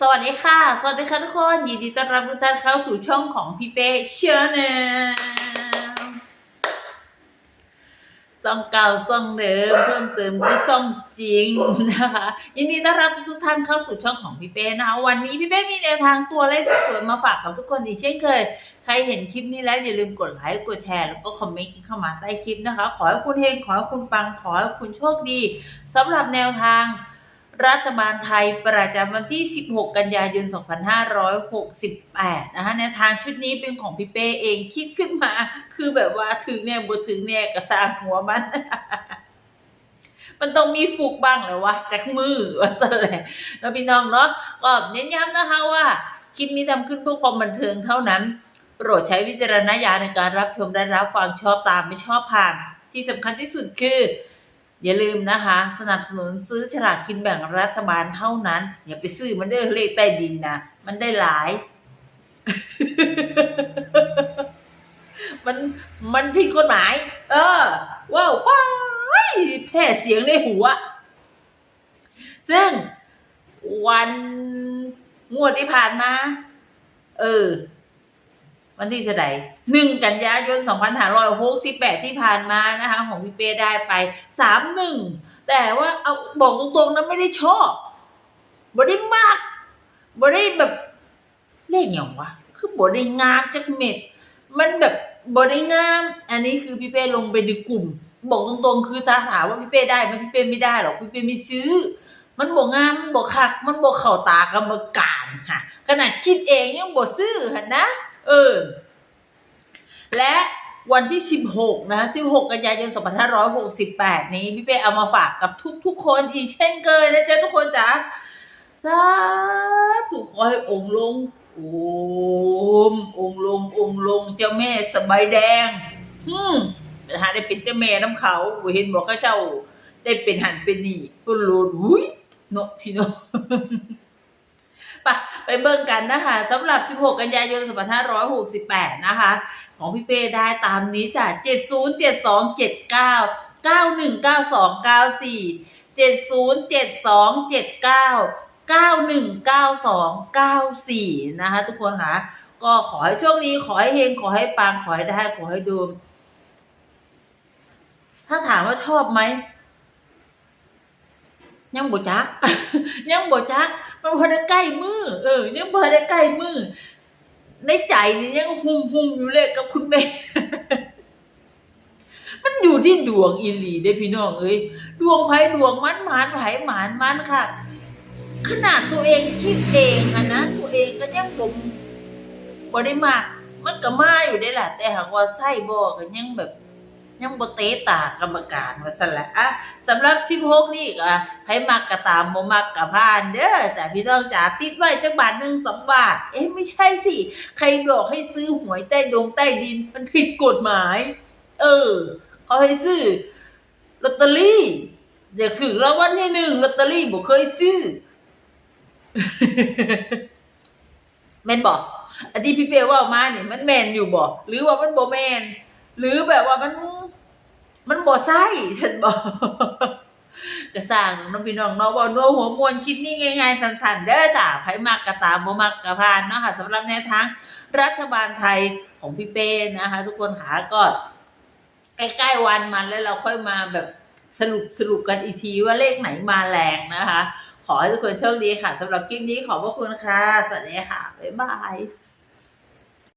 สวัสดีค่ะ สวัสดีค่ะทุกคน ยินดีต้อนรับทุกท่านเข้าสู่ช่องของพี่เป้เชนแนลซ่องเก่าซ่องเดิมเพิ่มเติมที่ซ่องจริงนะคะ ยินดีต้อนรับทุกท่านเข้าสู่ช่องของพี่เป้นะคะ วันนี้พี่เป้มีแนวทางตัวเลขสวยๆมาฝากกับทุกคนอีกเช่นเคย ใครเห็นคลิปนี้แล้วอย่าลืมกดไลค์กดแชร์แล้วก็คอมเมนต์เข้ามาใต้คลิปนะคะ ขอให้คุณเฮงขอให้คุณปังขอให้คุณโชคดีสำหรับแนวทาง รัฐบาลไทยประจำวันที่ 16 กันยายน 2568 นะคะแนวทางชุดนี้เป็นของพี่เป้เองคิดขึ้นมา คือแบบว่าถึงเนี่ยบถึงเนี่ยกระซางหัวมัน มันต้องมีฟุกบ้างแหล้ววะจากมือว่าซะแหละแล้วพี่น้องเนาะก็เน้นย้ำนะคะว่าคลิปนี้ทำขึ้นเพื่อความบันเทิงเท่านั้น โปรดใช้วิจารณญาณในการรับชมและรับฟังชอบตามไม่ชอบผ่าน ที่สำคัญที่สุดคือ อย่าลืมนะคะ สนับสนุนซื้อฉลากกินแบ่งรัฐบาลเท่านั้น อย่าไปซื้อมันเด้อเลขใต้ดินนะมันได้หลาย มันมันผิดกฎหมาย เออ ว้าวว้ายแพ้เสียงในหัว ซึ่งวันงวดที่ผ่านมา เออ วันที่เท่าไหร่หนึ่งกันยายนสองพันห้าร้อยหกสิบแปดที่ผ่านมานะคะของพี่เป้ได้ไปสามหนึ่งแต่ว่าเอาบอกตรงๆนะไม่ได้ชอบบ่ได้มากบ่ได้แบบเลขอย่างวะคือบ่ได้งามจักเม็ด มันแบบบ่ได้งาม อันนี้คือพี่เป้ลงไปในกลุ่ม บอกตรงๆ คือถ้าถามว่าพี่เป้ได้ไหมพี่เป้ไม่ได้หรอกพี่เป้ไม่ซื้อ มันบอกงามมันบอกคัก มันบอกเข้าตากรรมการค่ะขนาดคิดเองยังบ่ซื้อหันนะ เออ และวันที่ 16 นะ 16 กันยายน 2568 นี้พี่เป้เอามาฝากกับทุก ๆ คนอีกเช่นเคยนะเจ๊ะทุกคนจ๋าสาธุขอให้องค์ลงโอมองค์ลงองค์ลงเจ้าแม่สบายแดงฮึมหาได้เป็นเจ้าแม่น้ำเขาเห็นบอกเขาเจ้า ได้เป็นหันเป็นนี่ก็โลดหุ้ยเนาะพี่เนาะ ไปไปเบิ่งกันนะคะสำหรับ 16 กันยายน 2568 นะคะ ของพี่เป้ได้ตามนี้จ้ะ 70 72 79 91 92 94 70 72 79 91 92 94 นะคะทุกคนค่ะ ก็ขอให้โชคดีขอให้เฮงขอให้ปังขอให้ได้ขอให้ดู ถ้าถามว่าชอบไหม ยังบ่จัก ยังบ่จัก มันพอได้ใกล้มือเออ ยังพอได้ใกล้มือ ในใจนี่ยังหุ่มหุ่มอยู่เลยกับคุณแม่ มันอยู่ที่ดวงอีหลีได้พี่น้องเอ้ยดวงไผดวงมันหมานไผหมานมันค่ะ ขนาดตัวเองคิดเองอะนะตัวเองก็ยังบ่บ่ได้มากมันก็มาอยู่ได้แหละแต่หากว่าใช่บ่ก็ยังแบบ ยังบ่เตะตากรรมการว่าซั่นแหละอะสำหรับ16นี่ก็ไผมักก็ตามบ่มักก็ผ่านเด้อจ้ะพี่น้องจ๋าติดไว้จักบาทหนึง2บาท เอ๊ะไม่ใช่สิ ใครบอกให้ซื้อหวยใต้ดงใต้ดิน มันผิดกฎหมาย เออเขาให้ซื้อลอตเตอรี่อยาถึงรางวัลที่หนึ่งลอตเตอรี่บ่เคยซื้อแม่นบอกอันที่พี่เปว่ามาเนี่ยมันแมนอยู่บ่หรือว่ามันโบแมน หรือแบบว่ามัน มันบ่ใช่ฉันบอกก็สร้างน้องพี่น้องเนาะเว่นัวหัวมวนคลิปนี้ง่ายๆสั้นๆเด้อจ้ะไผมักก็ตามบ่มักก็ผ่านเนาะค่ะสำหรับแนวทางรัฐบาลไทยของพี่เป้นะคะ ทุกคนขาก็ใกล้ๆวันมันแล้วเราค่อยมาแบบสรุปสรุปกันอีกทีว่าเลขไหนมาแรงนะคะ ขอให้ทุกคนโชคดีค่ะสำหรับคลิปนี้ขอบพระคุณค่ะ สวัสดีค่ะ บ๊ายบาย